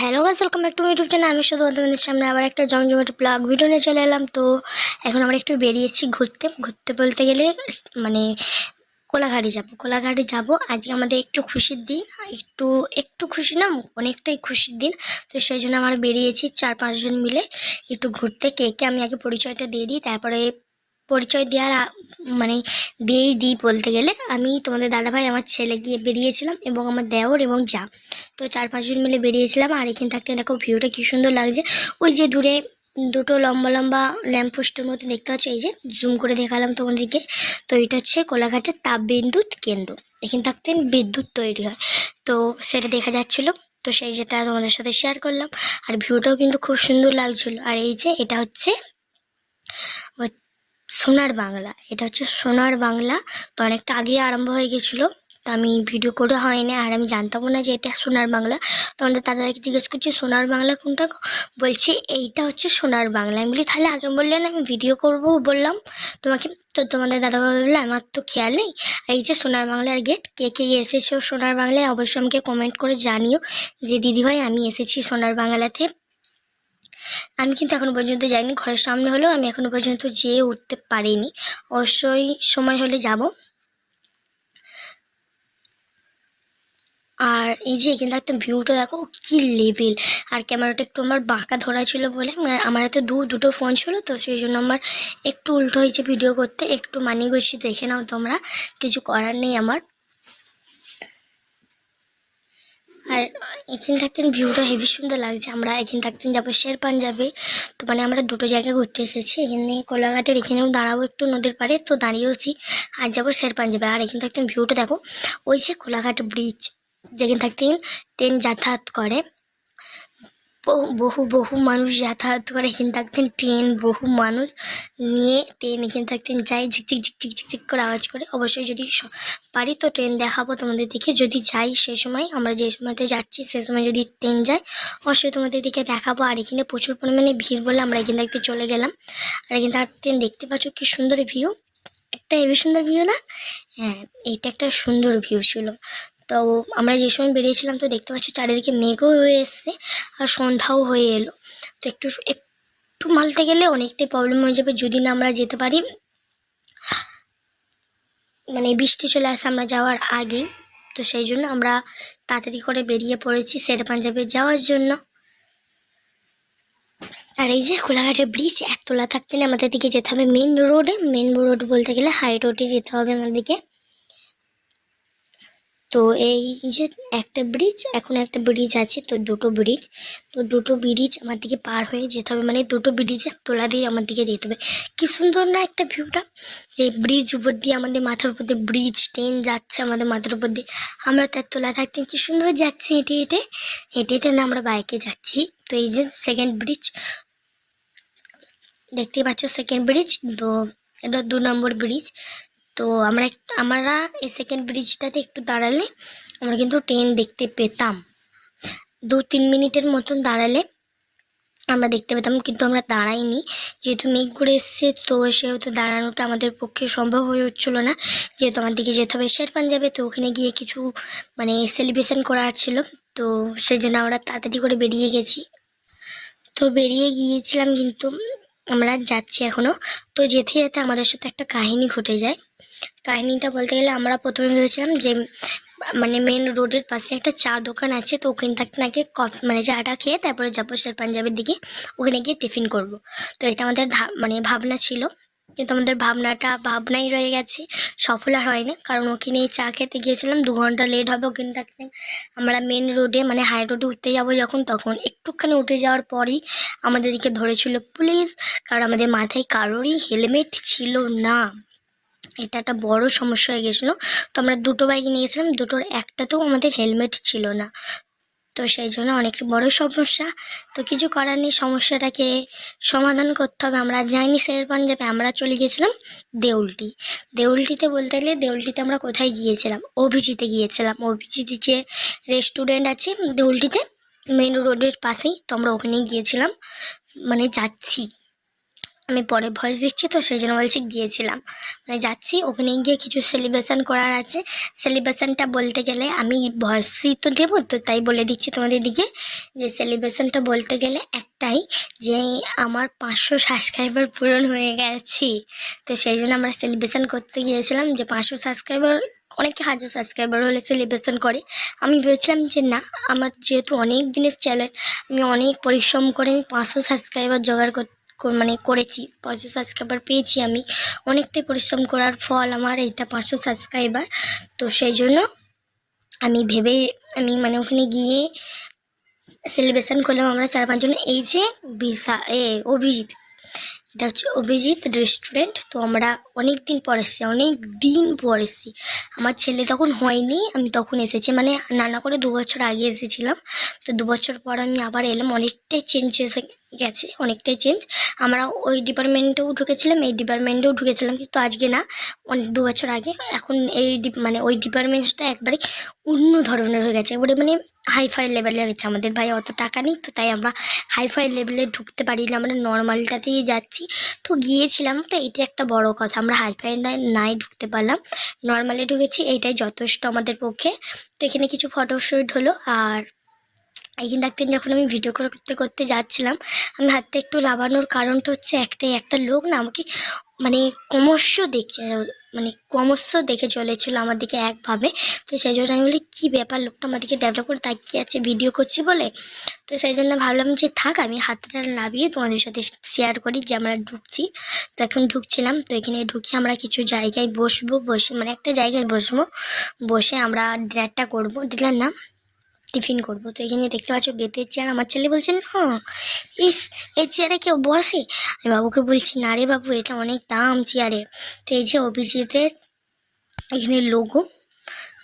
Hello guys welcome back to YouTube channel আমি শুধু তোমাদের সামনে আবার একটা জমজমাট ব্লগ ভিডিও নিয়ে চলে এলাম। তো এখন আমরা একটু বেরিয়েছি ঘুরতে। ঘুরতে বলতে গেলে মানে কোলাঘাটে যাব। কোলাঘাটে যাব। আজকে আমাদের একটু খুশির দিন। একটু একটু খুশি না, অনেকটাই খুশির দিন। তো সেই জন্য আমরা বেরিয়েছি চার পাঁচজন মিলে একটু ঘুরতে। কে কে আমি আগে পরিচয়টা দিয়ে দিই। তারপরে পরিচয় দেওয়ার মানে দিয়েই দিই বলতে গেলে। আমি তোমাদের দাদাভাই আমার ছেলে গিয়ে বেরিয়েছিলাম এবং আমার দেওর এবং যা। তো চার পাঁচজন মিলে বেরিয়েছিলাম আর এখানে থাকতে দেখো ভিউটা কী সুন্দর লাগছে। ওই যে দূরে দুটো লম্বা লম্বা ল্যাম্পপোস্টের মতো দেখতে পাচ্ছ, এই যে জুম করে দেখালাম তোমাদেরকে। তো এটা হচ্ছে কোলাঘাটের তাপবিদ্যুৎ কেন্দ্র। এখানে থাকতে বিদ্যুৎ তৈরি হয়। তো সেটা দেখা যাচ্ছিল। তো সেই যেটা তোমাদের সাথে শেয়ার করলাম। আর ভিউটাও কিন্তু খুব সুন্দর লাগছিল। আর এই যে এটা হচ্ছে সোনার বাংলা। এটা হচ্ছে সোনার বাংলা। তো অনেকটা আগেই আরম্ভ হয়ে গেছিল। তো আমি ভিডিও করে হয়নি, আর আমি জানতামও না যে এটা সোনার বাংলা। তো আমাদের দাদাভাইকে জিজ্ঞেস করছি, সোনার বাংলা কোনটা গো?" বলছে, এইটা হচ্ছে সোনার বাংলা। আমি বলি, তাহলে আগে বললেন আমি ভিডিও করব বললাম তোমাকে। তো তোমাদের দাদাভাই বলল, আমার তো খেয়াল নেই। এই যে সোনার বাংলার গেট কে কে এসেছ সোনার বাংলায়, অবশ্যই আমাকে কমেন্ট করে জানিও যে, দিদিভাই, আমি এসেছি সোনার বাংলাতে। আমি কিন্তু এখনও পর্যন্ত যাইনি, ঘরের সামনে হলেও আমি এখনও পর্যন্ত যেয়ে উঠতে পারিনি। অবশ্যই সময় হলে যাব। আর এই যে এখানে একটা ভিউটা দেখো, কি লেভেল আর ক্যামেরাটা একটু আমার বাঁকা ধরা ছিল বলে আমার হাতে দু, দুটো ফোন ছিল, তো সেই জন্য আমার একটু উল্টো হয়েছে ভিডিও করতে, একটু মানি গুছিয়ে দেখে নাও তোমরা, কিছু করার নেই আমার। আর এখানে থাকতেন ভিউটা হেভি সুন্দর লাগছে। আমরা এখানে থাকতেন যাব শের পাঞ্জাবে। তো মানে আমরা দুটো জায়গায় ঘুরতে এসেছি। এখানে কোলাঘাটের এখানেও দাঁড়াবো একটু নদীর পাড়ে। তো দাঁড়িয়েওছি আর যাব শের পাঞ্জাবে। আর এখানে থাকতেন ভিউটা দেখো, ওই যে কোলাঘাট ব্রিজ। যেখানে থাকতেন ট্রেন যাতায়াত করে। বহু বহু বহু মানুষ যাতায়াত করে। এখানে থাকতেন ট্রেন, বহু মানুষ নিয়ে ট্রেন এখানে থাকতেন। যাই ঝিকঝিক ঝিকঝিক ঝিকঝিক করে আওয়াজ করে। অবশ্যই যদি পারি তো ট্রেন দেখাবো তোমাদের দিকে যদি যাই সে সময়, আমরা যে সময়তে যাচ্ছি সে সময় যদি ট্রেন যায়, অবশ্যই তোমাদের দিকে দেখাবো। আর এখানে প্রচুর পরিমাণে ভিড় বলে আমরা এখান থাকতে চলে গেলাম। আর এখানে থাকতেন দেখতে পাচ্ছ কি সুন্দর ভিউ। একটা হেবি সুন্দর ভিউ না? হ্যাঁ এইটা একটা সুন্দর ভিউ ছিল। তো আমরা যে সময় বেরিয়েছিলাম, তো দেখতে পাচ্ছি চারিদিকে মেঘও হয়ে এসছে আর সন্ধ্যাও হয়ে এলো। তো একটু একটু মালতে গেলে অনেকটাই প্রবলেম হয়ে যাবে যদি না আমরা যেতে পারি। মানে বৃষ্টি চলে আসে আমরা যাওয়ার আগে তো সেই জন্য আমরা তাড়াতাড়ি করে বেরিয়ে পড়েছি শের পাঞ্জাবে যাওয়ার জন্য। আর এই যে কোলাঘাটের ব্রিজ একতলা থাকতে না আমাদের দিকে যেতে হবে মেন রোডে মেন রোড বলতে গেলে হাই রোডে যেতে হবে আমাদেরকে। তো এই যে একটা ব্রিজ এখন একটা ব্রিজ আছে, তো দুটো ব্রিজ তো দুটো ব্রিজ আমার দিকে পার হয়ে যেতে হবে মানে দুটো ব্রিজের তোলা দিয়ে আমার দিকে যেতে হবে। কি সুন্দর না একটা ভিউটা যে ব্রিজ উপর দিয়ে আমাদের মাথার উপর দিয়ে ব্রিজ ট্রেন যাচ্ছে আমাদের মাথার উপর দিয়ে, আমরা তার তোলা থাকতে কী সুন্দর যাচ্ছি হেঁটে হেঁটে হেঁটে হেঁটে না আমরা বাইকে যাচ্ছি। তো এই যে সেকেন্ড ব্রিজ দেখতেই পাচ্ছ সেকেন্ড ব্রিজ তো এটা দু নম্বর ব্রিজ তো আমরা আমরা এই সেকেন্ড ব্রিজটাতে একটু দাঁড়ালে আমরা কিন্তু ট্রেন দেখতে পেতাম। দু তিন মিনিটের মতন দাঁড়ালে আমরা দেখতে পেতাম, কিন্তু আমরা দাঁড়াইনি। যেহেতু মেঘ ঘুরে এসছে, তো সেহেতু দাঁড়ানোটা আমাদের পক্ষে সম্ভব হয়ে উঠছিল না। যেহেতু আমার দিকে যেতে হবে শের পাঞ্জাবে, তো ওখানে গিয়ে কিছু মানে সেলিব্রেশন করা ছিল। তো সেই জন্য আমরা তাড়াতাড়ি করে বেরিয়ে গেছি। তো বেরিয়ে গিয়েছিলাম কিন্তু আমরা যাচ্ছি এখনও তো যেতে যেতে আমাদের সাথে একটা কাহিনী ঘটে যায়। কাহিনীটা বলতে গেলে আমরা প্রথমে ভেবেছিলাম যে মানে মেন রোডের পাশে একটা চা দোকান আছে, তো ওখানে থাকতে নাকি কফি মানে চাটা খেয়ে তারপরে শের পাঞ্জাবের দিকে ওখানে গিয়ে টিফিন করব। তো এটা আমাদের মানে ভাবনা ছিল। কিন্তু আমাদের ভাবনাটা, ভাবনাই রয়ে গেছে, সফল আর হয়নি। কারণ ওখানে চা খেতে গিয়েছিলাম, দু ঘণ্টা লেট হবে ওখানে থাকতে আমরা মেন রোডে মানে হাই রোডে উঠতে যাব যখন, তখন একটুখানি উঠে যাওয়ার পরই আমাদেরকে ধরেছিল পুলিশ। কারণ আমাদের মাথায় কারোরই হেলমেট ছিল না। এটা একটা বড় সমস্যা হয়ে গেছিল। তো আমরা দুটো বাইক নিয়েছিলাম, দুটোর একটাতেও আমাদের হেলমেট ছিল না। তো সেই জন্য অনেক বড় সমস্যা। তো কিছু করার নেই, সমস্যাটাকে সমাধান করতে হবে। আমরা যাইনি শের পাঞ্জাবে আমরা চলে গিয়েছিলাম দেউলটি। দেউলটিতে বলতে গেলে দেউলটিতে আমরা কোথায় গিয়েছিলাম? অভিজিতে গিয়েছিলাম। অভিজিৎ যে রেস্টুরেন্ট আছে দেউলটিতে মেন রোডের পাশেই, তো আমরা ওখানেই গিয়েছিলাম। মানে যাচ্ছি। আমি পরে ভয়েস দিচ্ছি, তো সেই জন্য বলছি গিয়েছিলাম। মানে যাচ্ছি, ওখানে গিয়ে কিছু সেলিব্রেশন করার আছে। সেলিব্রেশনটা বলতে গেলে আমি ভয়েসই তো দেবো, তো তাই বলে দিচ্ছি তোমাদের দিকে। যে সেলিব্রেশনটা বলতে গেলে একটাই যে আমার পাঁচশো সাবস্ক্রাইবার পূরণ হয়ে গেছি। তো সেই জন্য আমরা সেলিব্রেশন করতে গিয়েছিলাম যে পাঁচশো সাবস্ক্রাইবার অনেকে হাজার সাবস্ক্রাইবার হলে সেলিব্রেশন করে। আমি ভেবেছিলাম যে না, আমার যেহেতু অনেক দিনের চ্যানেল আমি অনেক পরিশ্রম করে আমি পাঁচশো সাবস্ক্রাইবার জোগাড় কর কর- মানে করেছি। পাঁচশো সাবস্ক্রাইবার পেয়েছি আমি। অনেকটাই পরিশ্রম করার ফল আমার এইটা পাঁচশো সাবস্ক্রাইবার তো সেই জন্য আমি ভেবে, আমি মানে ওখানে গিয়ে সেলিব্রেশন করলাম আমরা চার পাঁচজন। এই যে বিশা, এ অভিজিৎ। এটা হচ্ছে অভিজিৎ রেস্টুরেন্ট তো আমরা অনেক দিন পর এসেছি অনেক দিন পর এসেছি। আমার ছেলে তখন হয়নি, আমি তখন এসেছি। মানে নানা করে দু বছর আগে এসেছিলাম। তো দু বছর পর আমি আবার এলাম, অনেকটাই চেঞ্জ এসে গেছে, অনেকটাই চেঞ্জ আমরা ওই ডিপার্টমেন্টেও ঢুকেছিলাম, এই ডিপার্টমেন্টেও ঢুকেছিলাম, কিন্তু আজকে না অনেক দু বছর আগে এখন এই মানে ওই ডিপার্টমেন্টটা একবারে অন্য ধরনের হয়ে গেছে। একবারে মানে হাইফাই লেভেলে গেছে। আমাদের ভাই অত টাকা নেই, তো তাই আমরা হাইফাই লেভেলে ঢুকতে পারি না আমরা নর্মালটাতেই যাচ্ছি। তো গিয়েছিলাম, তো এইটা একটা বড় কথা। আমরা হাইফাই নাই ঢুকতে পারলাম। নর্মালে ঢুকেছি, এইটাই যথেষ্ট আমাদের পক্ষে। তো এখানে কিছু ফটোশ্যুট হলো, আর এইখানে ডাক্তার যখন আমি ভিডিও করতে করতে যাচ্ছিলাম, আমি হাতটা একটু লাগানোর কারণটা হচ্ছে একটাই, একটা লোক না আমাকে মানে ক্রমশ দেখছে। মানে ক্রমশ দেখে চলেছিল আমার দিকে একভাবে। তো সেই জন্য আমি বলি, কী ব্যাপার? লোকটা আমার দিকে ডেভেলপ করে তাকিয়ে আছে ভিডিও করছি বলে? তো সেই জন্য ভাবলাম যে, থাক, আমি হাতটা নামিয়ে তোমাদের সাথে শেয়ার করি যে, আমরা ঢুকছি। তো এখন ঢুকছিলাম। তো এখানে ঢুকি আমরা কিছু জায়গায় বসবো, বসে মানে একটা জায়গায় বসবো। বসে আমরা ডিনারটা করব। ডিনার না টিফিন করব। তো এখানে দেখতে পাচ্ছ বেতের চেয়ার। আমার ছেলে বলছেন হ্যাঁ ইস, এই চেয়ারে কেউ বসে? আমি বাবুকে বলছি, না রে বাবু, এটা অনেক দাম চেয়ারে। তো এই যে অভিজিতের এখানে লোগো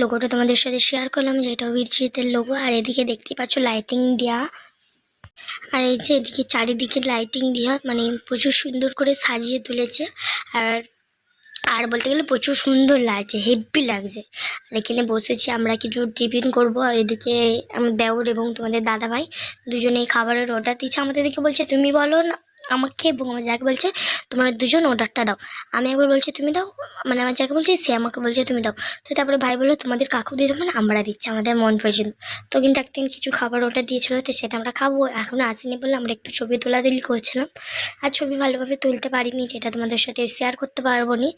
লোগোটা তোমাদের সাথে শেয়ার করলাম যে এটা অভিজিতের লোগো আর এদিকে দেখতে পাচ্ছ লাইটিং দেওয়া আর এই যে এদিকে চারিদিকে লাইটিং দেওয়া মানে প্রচুর সুন্দর করে সাজিয়ে তুলেছে। আর আর বলতে গেলে প্রচুর সুন্দর লাগছে হেভি লাগছে। আর এখানে বসেছি আমরা কিছু টিফিন করব এদিকে আমার দেওর এবং তোমাদের দাদা ভাই এই খাবারের অর্ডার দিচ্ছে। আমাদের দিকে বলছে, তুমি বলো না আমাকে আমার যাকে বলছে, তোমার দুজন অর্ডারটা দাও। আমি একবার বলছি, তুমি দাও। মানে আমার যাকে বলছে, সে আমাকে বলছে, তুমি দাও। তো তারপরে ভাই বলল, তোমাদের কাকু দিয়ে দেবো আমরা দিচ্ছি, আমাদের মন পর্যন্ত। তো কিন্তু একদিন কিছু খাবার অর্ডার দিয়েছিল, তো সেটা আমরা খাব। এখনও আসেনি বলে আমরা একটু ছবি তোলাতুলি করছিলাম। আর ছবি ভালোভাবে তুলতে পারিনি, যেটা তোমাদের সাথে শেয়ার করতে পারব নি।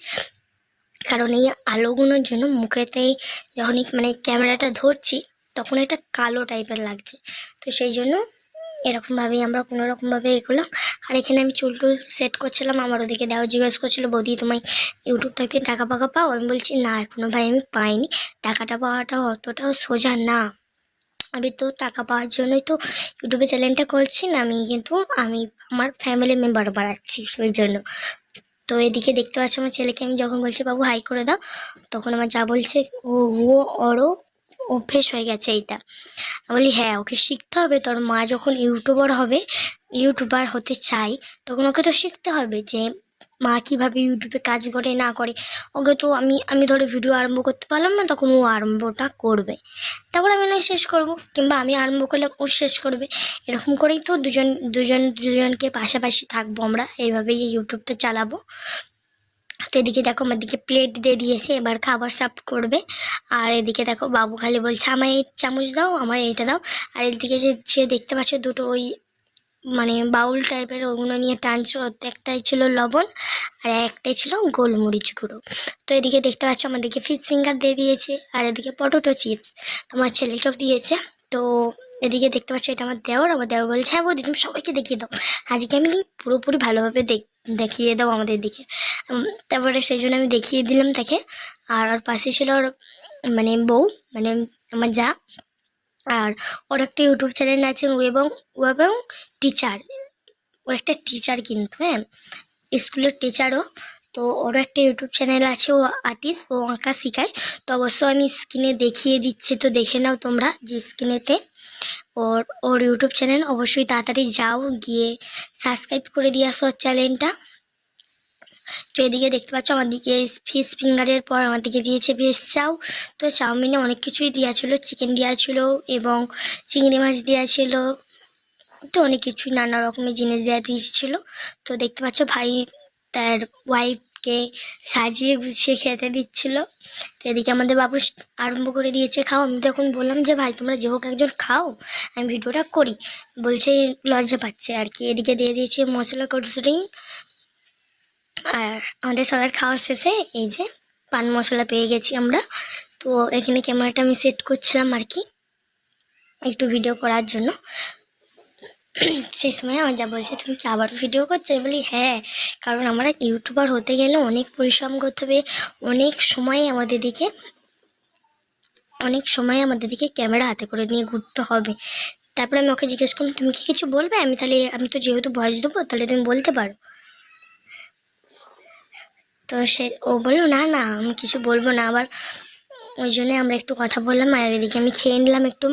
কারণ এই আলোগুলোর জন্য মুখেতে যখনই মানে ক্যামেরাটা ধরছি, তখন একটা কালো টাইপের লাগছে। তো সেই জন্য এরকমভাবেই আমরা কোনো রকমভাবে এগোলাম আর এখানে আমি চুল টুল সেট করছিলাম, আমার ওদিকে দেওয়া জিজ্ঞেস করছিল, বৌদি, তোমায় ইউটিউব থেকে টাকা পাকা পাও? আমি বলছি, না এখনও ভাই আমি পাইনি। টাকাটা পাওয়াটা অতটাও সোজা না। আমি তো টাকা পাওয়ার জন্যই তো ইউটিউবে চ্যানেলটা করছি না, আমি কিন্তু, আমি আমার ফ্যামিলি মেম্বার বাড়াচ্ছি ওই জন্য। তো এদিকে দেখতে পাচ্ছ আমার ছেলেকে, আমি যখন বলছি, বাবু হাই করে দাও, তখন আমার যা বলছে, ও ও ওরও অভ্যেস হয়ে গেছে এইটা। বলি হ্যাঁ ওকে শিখতে হবে। তোর মা যখন ইউটিউবার হবে, ইউটিউবার হতে চাই, তখন ওকে তো শিখতে হবে যে মা কীভাবে ইউটিউবে কাজ করে, না করে। ওকে তো আমি আমি ধরো ভিডিও আরম্ভ করতে পারলাম না, তখন ও আরম্ভটা করবে। তারপর আমি নয় শেষ করব, কিংবা আমি আরম্ভ করলে ও শেষ করবে। এরকম করেই তো দুজন দুজন, দুজনকে পাশাপাশি থাকব আমরা। এইভাবেই ইউটিউবটা চালাবো। তো এদিকে দেখো আমার দিকে প্লেট দিয়ে দিয়েছে, এবার খাবার সার্ভ করবে। আর এদিকে দেখো বাবু খালি বলছে আমার এই চামচ দাও আমার এইটা দাও। আর এদিকে যে যে দেখতে পাচ্ছ দুটো ওই মানে বাউল টাইপের ওগুলো নিয়ে টানছো একটাই ছিল লবণ, আর একটাই ছিল গোলমরিচ গুঁড়ো। তো এদিকে দেখতে পাচ্ছ আমাদেরকে ফিশ ফিঙ্গার দিয়ে দিয়েছে, আর এদিকে পটোটো চিপস তোমার ছেলেকেও দিয়েছে। তো এদিকে দেখতে পাচ্ছ এটা আমার দেওয়ার আমার দেওয়ার বলছে হ্যাঁ বৌদি, তুমি সবাইকে দেখিয়ে দাও। আজকে আমি পুরোপুরি ভালোভাবে দেখ, দেখিয়ে দাও আমাদের দিকে। তারপরে সেই জন্য আমি দেখিয়ে দিলাম তাকে। আর ওর পাশে ছিল ওর মানে বউ মানে আমার যা। আর ওর একটা ইউটিউব চ্যানেল আছে, ও এবং ও এবং টিচার ও একটা টিচার কিন্তু হ্যাঁ। স্কুলের টিচারও তো ওর একটা ইউটিউব চ্যানেল আছে, ও আর্টিস্ট ও আঁকা শেখায়। তো অবশ্য আমি স্ক্রিনে দেখিয়ে দিচ্ছি, তো দেখে নাও তোমরা যে স্ক্রিনেতে ওর ওর ইউটিউব চ্যানেল। অবশ্যই তাড়াতাড়ি যাও, গিয়ে সাবস্ক্রাইব করে দিয়ে আসো ওর চ্যানেলটা। তো এদিকে দেখতে পাচ্ছ, আমার দিকে ফিশ ফিঙ্গারের পর আমার দিকে দিয়েছে ভেজ চাউ। তো চাউমিনে অনেক কিছুই দেওয়া ছিল চিকেন দেওয়া ছিল এবং চিংড়ি মাছ দেওয়া ছিল। তো অনেক কিছু নানা রকমের জিনিস দেওয়া দিয়েছিল। তো দেখতে পাচ্ছ, ভাই তার ওয়াইফকে সাজিয়ে গুছিয়ে খেতে দিচ্ছিল। তো এদিকে আমাদের বাবু আরম্ভ করে দিয়েছে খাও আমি তখন বললাম যে, ভাই, তোমরা যে হোক একজন খাও, আমি ভিডিওটা করি। বলছে, লজ্জা পাচ্ছে আর কি। এদিকে দিয়ে দিয়েছে মশলা ড্রিঙ্ক আর আমাদের সবার খাওয়া শেষে এই যে পান মশলা পেয়ে গেছি আমরা। তো এখানে ক্যামেরাটা আমি সেট করছিলাম আর কি, একটু ভিডিও করার জন্য। সেই সময় আমার যা বলছে, তুমি কি আবার ভিডিও করছ? আমি বলি হ্যাঁ কারণ আমরা ইউটিউবার হতে গেলে অনেক পরিশ্রম করতে হবে, অনেক সময় আমাদের দিকে, অনেক সময় আমাদের দিকে ক্যামেরা হাতে করে নিয়ে ঘুরতে হবে। তারপরে আমি ওকে জিজ্ঞেস করলাম, তুমি কি কিছু বলবে? আমি তাহলে, আমি তো যেহেতু ভয়েস দেবো, তাহলে তুমি বলতে পারো। তো সে, ও বলল, না না, আমি কিছু বলব না। আবার ওই জন্যে আমরা একটু কথা বললাম, আর এদিকে আমি খেয়ে নিলাম একটু।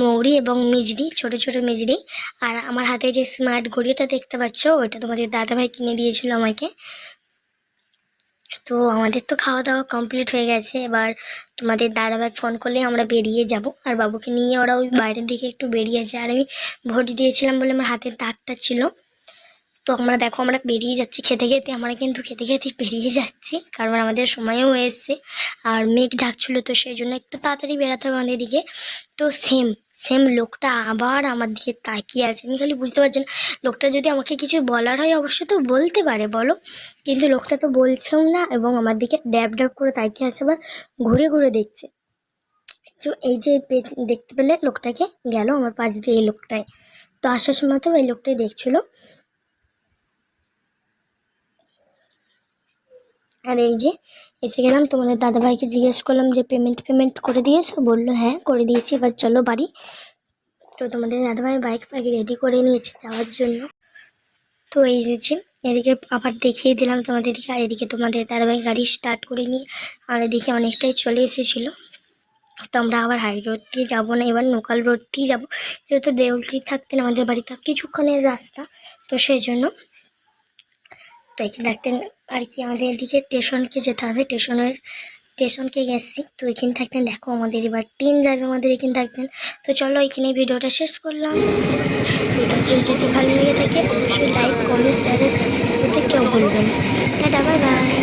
মৌরি এবং মিজড়ি ছোট ছোট মিজড়ি আর আমার হাতে যে স্মার্ট ঘড়িটা দেখতে পাচ্ছ ওটা তোমাদের দাদাভাই কিনে দিয়েছিল আমাকে। তো আমাদের তো খাওয়া দাওয়া কমপ্লিট হয়ে গেছে। এবার তোমাদের দাদাভাই ফোন করলে আমরা বেরিয়ে যাব। আর বাবুকে নিয়ে ওরা ওই বাইরের দিকে একটু বেরিয়েছে আর আমি ভোট দিয়েছিলাম বলে আমার হাতের দাগটা ছিল। তো আমরা দেখো, আমরা বেরিয়ে যাচ্ছি খেতে খেতে। আমরা কিন্তু খেতে খেতে বেরিয়ে যাচ্ছি, কারণ আমাদের সময়ও এসছে আর মেঘ ডাকছিল তো সেই জন্য একটু তাড়াতাড়ি বেরাতে হবে আমাদের দিকে। তো সেম সেম লোকটা আবার আমার দিকে তাকিয়ে আছে। আমি খালি বুঝতে পারছি না, লোকটা যদি আমাকে কিছু বলার হয় অবশ্যই তো বলতে পারে, বলো। কিন্তু লোকটা তো বলছেও না এবং আমার দিকে ড্যাব ড্যাব করে তাকিয়ে আছে আবার ঘুরে ঘুরে দেখছে। তো এই যে দেখতে পেলে লোকটাকে গেল আমার পাশ দিয়ে এই লোকটাই তো আসার সময় তো এই লোকটাই দেখছিল। আর এই যে, এসে গেলাম, তোমাদের দাদাভাইকে জিজ্ঞেস করলাম যে পেমেন্ট পেমেন্ট করে দিয়েছ? বলল হ্যাঁ করে দিয়েছি, এবার চলো বাড়ি। তো তোমাদের দাদাভাই বাইক ফাইক রেডি করে নিয়েছে যাওয়ার জন্য। তো এই যে এদিকে আবার দেখিয়ে দিলাম তোমাদের দিকে, আর এদিকে তোমাদের দাদাভাই গাড়ি স্টার্ট করে নিয়ে আর এদিকে অনেকটাই চলে এসেছিল। তো আমরা আবার হাই রোড দিয়ে যাব না, এবার লোকাল রোড দিয়ে যাব। যেহেতু দেউলটি থাকতেন, আমাদের বাড়ি বাড়িতে কিছুক্ষণের রাস্তা, তো সেই জন্য তো এখানে থাকতেন আর কি আমাদের এদিকে স্টেশনকে যেতে হবে। স্টেশনের স্টেশনকে গেছি। তো এখানে থাকতেন, দেখো আমাদের এবার তিন যাবে আমাদের এখানে থাকতেন। তো চলো এখানে ভিডিওটা শেষ করলাম। ভিডিওটি যদি ভালো লেগে থাকে, অবশ্যই লাইক কমেন্ট শেয়ার সাবস্ক্রাইব করতে কেউ বলবেন এটা বাই বাই